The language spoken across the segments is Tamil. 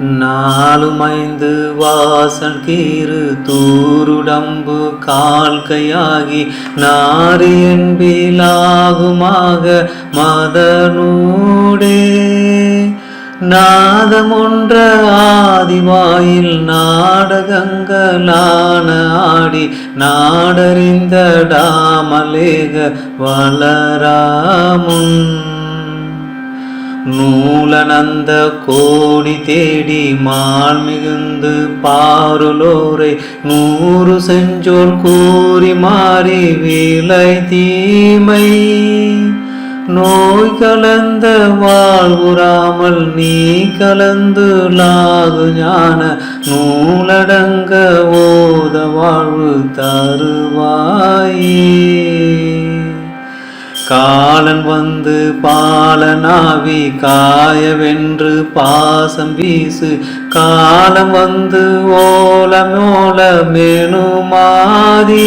நாலுமைந்து வாசன் கீறு தூருடம்பு கால்கையாகி நாரி என்பிலாகுமாக மதனூடே. நாதமொன்ற ஆதிவாயில் நாடகங்களான ஆடி நாடறிந்த டாமலேக வளராமுன். நூலனந்த கோடி தேடி மால் மிகுந்து பாருலோரை நூறு செஞ்சோல் கூறி மாறி விலை தீமை. நோய் கலந்த வாழ்வுறாமல் நீ கலந்து லாகு ஞான நூலடங்க ஓத வாழ்வு தருவாயே. காலன் வந்து பாலனாவி காயவென்று பாசம் வீசு. காலம் வந்து ஓலமோல மெனுமாதி.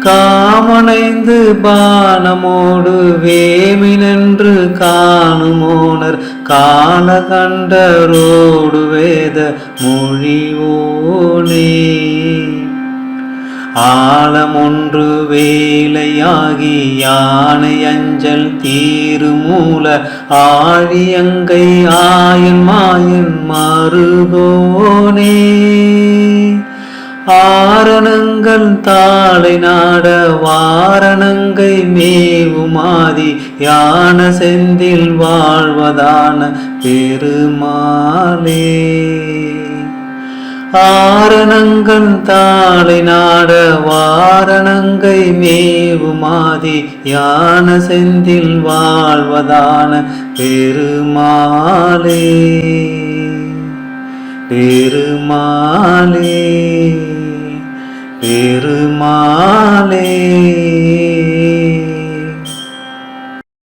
காமனைந்து பானமோடு வேமினென்று காணுமோனர். காலகண்டரோடு வேத மொழிவோ ஒன்று வேலையாகி யானை அஞ்சல் தீருமூல ஆழியங்கை ஆயன் மாயன் மருகோனே. ஆரணங்கள் தாளை நாட வாரணங்கை மேவுமாதி யான செந்தில் வாழ்வதான பெருமாளே. ஆரணங்கள் தாளை நாட வாரணங்கை மேவுமாதி யான செந்தில் வாழ்வதான பெருமாளே. பெருமாளே. பெருமாளே.